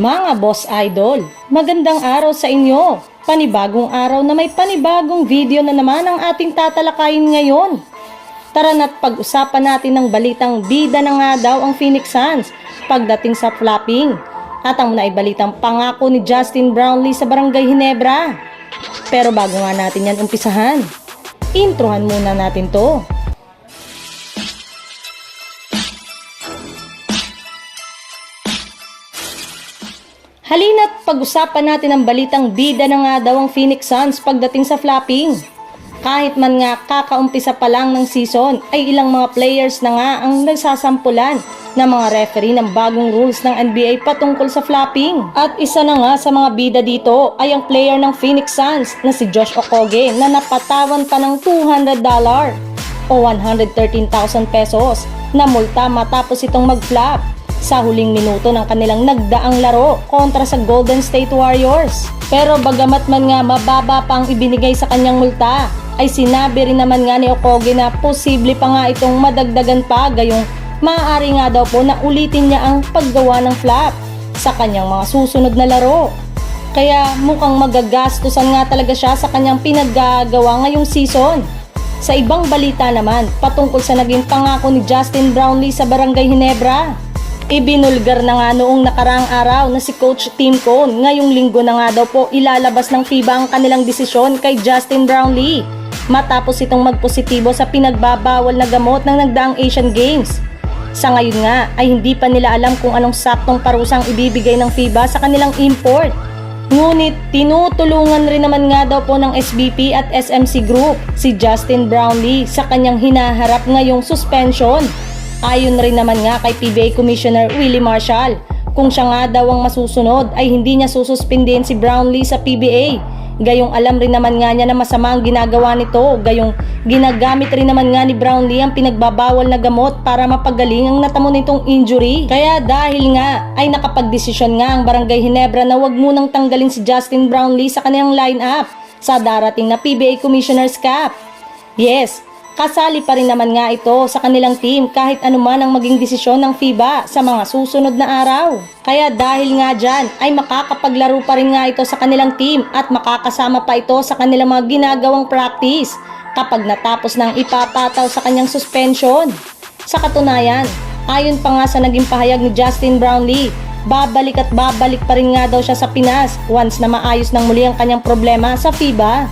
Mga boss idol, magandang araw sa inyo. Panibagong araw na may panibagong video na naman ang ating tatalakayin ngayon. Tara na't pag-usapan natin ng balitang bida na nga daw ang Phoenix Suns pagdating sa flopping at ang naibalitang pangako ni Justin Brownlee sa Barangay Hinebra. Pero bago nga natin yan umpisahan, introhan muna natin to. Halina't pag-usapan natin ang balitang bida na nga daw ang Phoenix Suns pagdating sa flopping. Kahit man nga kakaumpisa pa lang ng season ay ilang mga players na nga ang nagsasampulan ng mga referee ng bagong rules ng NBA patungkol sa flopping. At isa na nga sa mga bida dito ay ang player ng Phoenix Suns na si Josh Okogie na napatawan pa ng $200 o 113,000 pesos na multa matapos itong mag-flop sa huling minuto ng kanilang nagdaang laro kontra sa Golden State Warriors. Pero bagamat man nga mababa pa ang ibinigay sa kanyang multa, ay sinabi rin naman nga ni Okogie na posible pa nga itong madagdagan pa gayong maaari nga daw po na ulitin niya ang paggawa ng flop sa kanyang mga susunod na laro. Kaya mukhang magagastusan nga talaga siya sa kanyang pinaggagawa ngayong season. Sa ibang balita naman, patungkol sa naging pangako ni Justin Brownlee sa Barangay Hinebra. Ibinulgar na nga noong nakaraang araw na si Coach Tim Cone ngayong linggo na nga daw po ilalabas ng FIBA ang kanilang desisyon kay Justin Brownlee matapos itong magpositibo sa pinagbabawal na gamot ng nagdaang Asian Games. Sa ngayon nga ay hindi pa nila alam kung anong saktong parusang ibibigay ng FIBA sa kanilang import. Ngunit tinutulungan rin naman nga daw po ng SBP at SMC Group si Justin Brownlee sa kanyang hinaharap ngayong suspension. Ayon rin naman nga kay PBA Commissioner Willie Marshall, kung siya nga daw ang masusunod ay hindi niya sususpindihin si Brownlee sa PBA. Gayong alam rin naman nga niya na masama ang ginagawa nito, gayong ginagamit rin naman nga ni Brownlee ang pinagbabawal na gamot para mapagaling ang natamo nitong injury. Kaya dahil nga ay nakapagdesisyon nga ang Barangay Hinebra na wag munang tanggalin si Justin Brownlee sa kanilang lineup sa darating na PBA Commissioner's Cup. Yes, Kasali pa rin naman nga ito sa kanilang team kahit anuman ang maging desisyon ng FIBA sa mga susunod na araw. Kaya dahil nga dyan ay makakapaglaro pa rin nga ito sa kanilang team at makakasama pa ito sa kanilang mga ginagawang practice kapag natapos ng ipapataw sa kanyang suspension. Sa katunayan, ayon pa nga sa naging pahayag ni Justin Brownlee, babalik at babalik pa rin nga daw siya sa Pinas once na maayos ng muli ang kanyang problema sa FIBA.